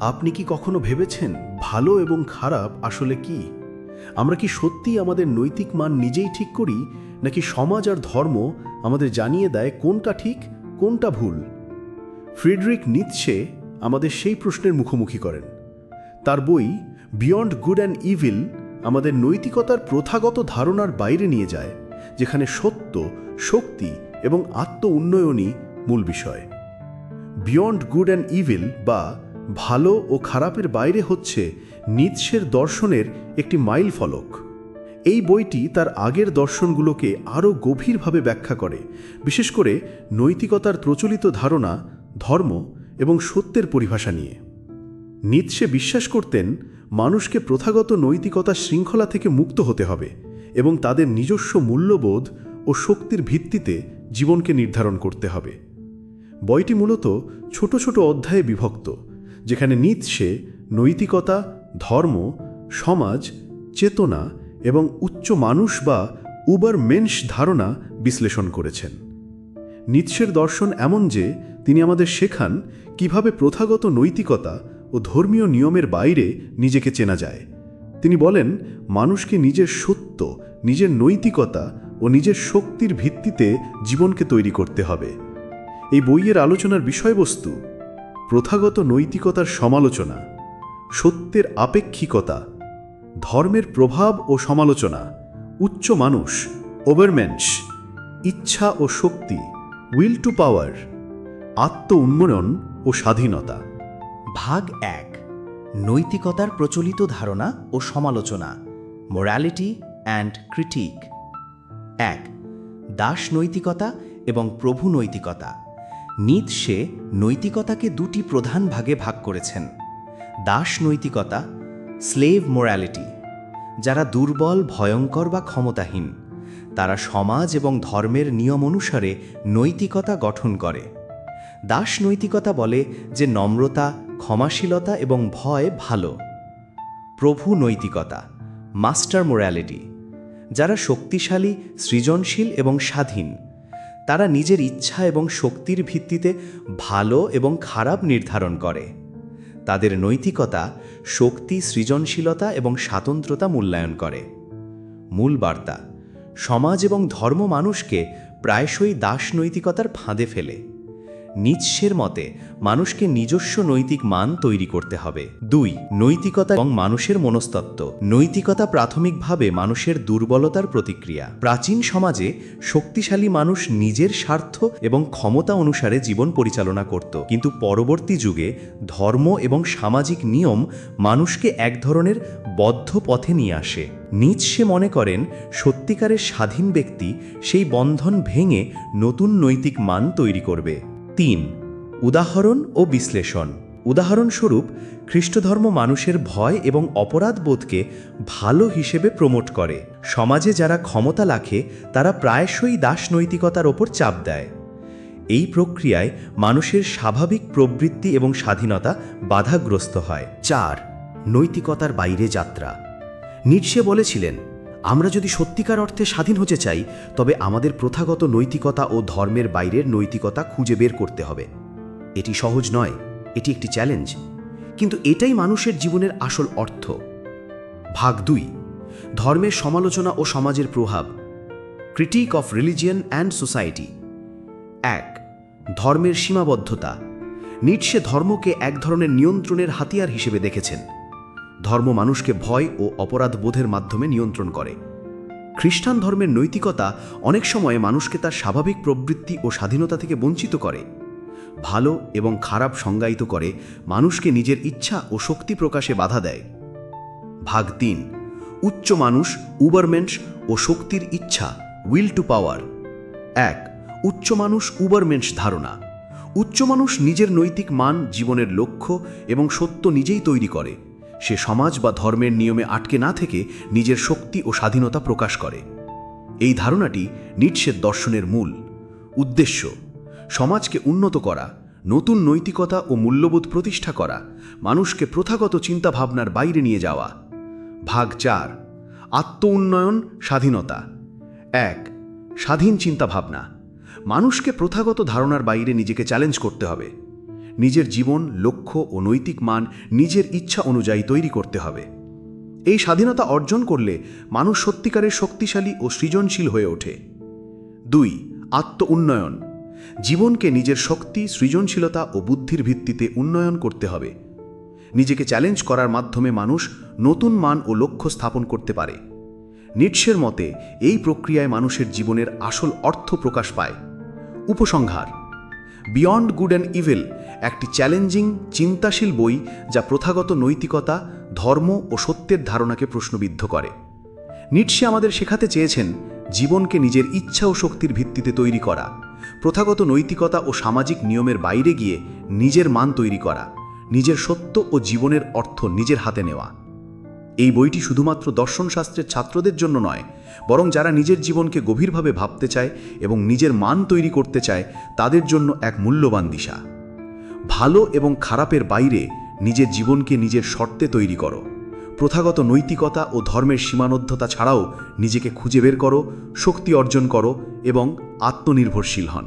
আপনি কি কখনো ভেবেছেন ভালো এবং খারাপ আসলে কি? আমরা কি সত্যি আমাদের নৈতিক মান নিজেই ঠিক করি, নাকি সমাজ আর ধর্ম আমাদের জানিয়ে দেয় কোনটা ঠিক, কোনটা ভুল? ফ্রিডরিক নিৎসে আমাদের সেই প্রশ্নের মুখোমুখি করেন। তার বই বিয়ন্ড গুড অ্যান্ড ইভিল আমাদের নৈতিকতার প্রথাগত ধারণার বাইরে নিয়ে যায়, যেখানে সত্য, শক্তি এবং আত্ম উন্নয়নই মূল বিষয়। বিয়ন্ড গুড অ্যান্ড ইভিল বা ভালো ও খারাপের বাইরে হচ্ছে নিৎসের দর্শনের একটি মাইল ফলক। এই বইটি তার আগের দর্শনগুলোকে আরও গভীরভাবে ব্যাখ্যা করে, বিশেষ করে নৈতিকতার প্রচলিত ধারণা, ধর্ম এবং সত্যের পরিভাষা নিয়ে। নিৎসে বিশ্বাস করতেন, মানুষকে প্রথাগত নৈতিকতার শৃঙ্খলা থেকে মুক্ত হতে হবে এবং তাদের নিজস্ব মূল্যবোধ ও শক্তির ভিত্তিতে জীবনকে নির্ধারণ করতে হবে। বইটি মূলত ছোট ছোট অধ্যায়ে বিভক্ত। যেখানে নিৎসে নৈতিকতা, ধর্ম, সমাজ, চেতনা এবং উচ্চ মানুষ বা উবার মেন্স ধারণা বিশ্লেষণ করেছেন। নিৎসের দর্শন এমন যে, তিনি আমাদের শেখান কীভাবে প্রথাগত নৈতিকতা ও ধর্মীয় নিয়মের বাইরে নিজেকে চেনা যায়। তিনি বলেন, মানুষকে নিজের সত্য, নিজের নৈতিকতা ও নিজের শক্তির ভিত্তিতে জীবনকে তৈরি করতে হবে। এই বইয়ের আলোচনার বিষয়বস্তু প্রথাগত নৈতিকতার সমালোচনা, সত্যের আপেক্ষিকতা, ধর্মের প্রভাব ও সমালোচনা, উচ্চ মানুষ ওভারমেন্স ইচ্ছা ও শক্তি, উইল টু পাওয়ার, আত্ম উন্নয়ন ও স্বাধীনতা। ভাগ এক, নৈতিকতার প্রচলিত ধারণা ও সমালোচনা মোরালিটি অ্যান্ড ক্রিটিক এক, দাস নৈতিকতা এবং প্রভু নৈতিকতা। নিৎসে নৈতিকতাকে দুটি প্রধান ভাগে ভাগ করেছেন। দাস নৈতিকতা, স্লেভ মোরালিটি, যারা দুর্বল, ভয়ঙ্কর বা ক্ষমতাহীন, তারা সমাজ এবং ধর্মের নিয়ম অনুসারে নৈতিকতা গঠন করে। দাস নৈতিকতা বলে যে নম্রতা, ক্ষমাশীলতা এবং ভয় ভালো। প্রভু নৈতিকতা, মাস্টার মোরালিটি, যারা শক্তিশালী, সৃজনশীল এবং স্বাধীন। তারা নিজের ইচ্ছা এবং শক্তির ভিত্তিতে ভালো এবং খারাপ নির্ধারণ করে। তাদের নৈতিকতা, শক্তি, সৃজনশীলতা এবং স্বাতন্ত্রতা মূল্যায়ন করে। মূল বার্তা, সমাজ এবং ধর্ম মানুষকে প্রায়শই দাস নৈতিকতার ফাঁদে ফেলে। নিৎসের মতে, মানুষকে নিজস্ব নৈতিক মান তৈরি করতে হবে। দুই, নৈতিকতা এবং মানুষের মনস্তত্ত্ব। নৈতিকতা প্রাথমিকভাবে মানুষের দুর্বলতার প্রতিক্রিয়া। প্রাচীন সমাজে শক্তিশালী মানুষ নিজের স্বার্থ এবং ক্ষমতা অনুসারে জীবন পরিচালনা করত। কিন্তু পরবর্তী যুগে ধর্ম এবং সামাজিক নিয়ম মানুষকে এক ধরনের বদ্ধ পথে নিয়ে আসে। নিৎসে মনে করেন, সত্যিকারের স্বাধীন ব্যক্তি সেই বন্ধন ভেঙে নতুন নৈতিক মান তৈরি করবে। তিন, উদাহরণ ও বিশ্লেষণ। উদাহরণস্বরূপ, খ্রিস্টধর্ম মানুষের ভয় এবং অপরাধ বোধকে ভালো হিসেবে প্রমোট করে। সমাজে যারা ক্ষমতা লাখে তারা প্রায়শই দাসনৈতিকতার ওপর চাপ দেয়। এই প্রক্রিয়ায় মানুষের স্বাভাবিক প্রবৃত্তি এবং স্বাধীনতা বাধাগ্রস্ত হয়। চার, নৈতিকতার বাইরে যাত্রা। নিটসে বলেছিলেন আমরা যদি সত্যিকার অর্থে স্বাধীন হতে চাই, তবে আমাদের প্রথাগত নৈতিকতা ও ধর্মের বাইরের নৈতিকতা খুঁজে বের করতে হবে। এটি সহজ নয়, এটি একটি চ্যালেঞ্জ। কিন্তু এটাই মানুষের জীবনের আসল অর্থ। ভাগ দুই, ধর্মের সমালোচনা ও সমাজের প্রভাব। Critique of religion and society এক, ধর্মের সীমাবদ্ধতা। নিটসে ধর্মকে এক ধরনের নিয়ন্ত্রণের হাতিয়ার হিসেবে দেখেছেন। ধর্ম মানুষকে ভয় ও অপরাধ বোধের মাধ্যমে নিয়ন্ত্রণ করে। খ্রিস্টান ধর্মের নৈতিকতা অনেক সময় মানুষকে তার স্বাভাবিক প্রবৃত্তি ও স্বাধীনতা থেকে বঞ্চিত করে। ভালো এবং খারাপ সংজ্ঞায়িত করে মানুষকে নিজের ইচ্ছা ও শক্তি প্রকাশে বাধা দেয়। ভাগ তিন, উচ্চ মানুষ উবারমেন্স ও শক্তির ইচ্ছা, উইল টু পাওয়ার। এক, উচ্চ মানুষ উবারমেন্স ধারণা। উচ্চ মানুষ নিজের নৈতিক মান, জীবনের লক্ষ্য এবং সত্য নিজেই তৈরি করে। সে সমাজ বা ধর্মের নিয়মে আটকে না থেকে নিজের শক্তি ও স্বাধীনতা প্রকাশ করে। এই ধারণাটি নিটসের দর্শনের মূল উদ্দেশ্য। সমাজকে উন্নত করা, নতুন নৈতিকতা ও মূল্যবোধ প্রতিষ্ঠা করা, মানুষকে প্রথাগত চিন্তাভাবনার বাইরে নিয়ে যাওয়া। ভাগ চার আত্ম উন্নয়ন স্বাধীনতা। এক, স্বাধীন চিন্তাভাবনা। মানুষকে প্রথাগত ধারণার বাইরে নিজেকে চ্যালেঞ্জ করতে হবে। নিজের জীবন, লক্ষ্য ও নৈতিক মান নিজের ইচ্ছা অনুযায়ী তৈরি করতে হবে। এই স্বাধীনতা অর্জন করলে মানুষ সত্যিকারের শক্তিশালী ও সৃজনশীল হয়ে ওঠে। দুই, আত্ম উন্নয়ন। জীবনকে নিজের শক্তি, সৃজনশীলতা ও বুদ্ধির ভিত্তিতে উন্নয়ন করতে হবে। নিজেকে চ্যালেঞ্জ করার মাধ্যমে মানুষ নতুন মান ও লক্ষ্য স্থাপন করতে পারে। নিটসের মতে, এই প্রক্রিয়ায় মানুষের জীবনের আসল অর্থ প্রকাশ পায়। উপসংহার। বিয়ন্ড গুড অ্যান্ড ইভেল একটি চ্যালেঞ্জিং চিন্তাশীল বই যা প্রথাগত নৈতিকতা, ধর্ম ও সত্যের ধারণাকে প্রশ্নবিদ্ধ করে। নিটসে আমাদের শেখাতে চেয়েছেন জীবনকে নিজের ইচ্ছা ও শক্তির ভিত্তিতে তৈরি করা, প্রথাগত নৈতিকতা ও সামাজিক নিয়মের বাইরে গিয়ে নিজের মান তৈরি করা, নিজের সত্য ও জীবনের অর্থ নিজের হাতে নেওয়া। এই বইটি শুধুমাত্র দর্শনশাস্ত্রের ছাত্রদের জন্য নয়, বরং যারা নিজের জীবনকে গভীরভাবে ভাবতে চায় এবং নিজের মান তৈরি করতে চায়, তাদের জন্য এক মূল্যবান দিশা। ভালো এবং খারাপের বাইরে নিজের জীবনকে নিজের শর্তে তৈরি করো। প্রথাগত নৈতিকতা ও ধর্মের সীমাবদ্ধতা ছাড়াও নিজেকে খুঁজে বের করো, শক্তি অর্জন করো এবং আত্মনির্ভরশীল হন।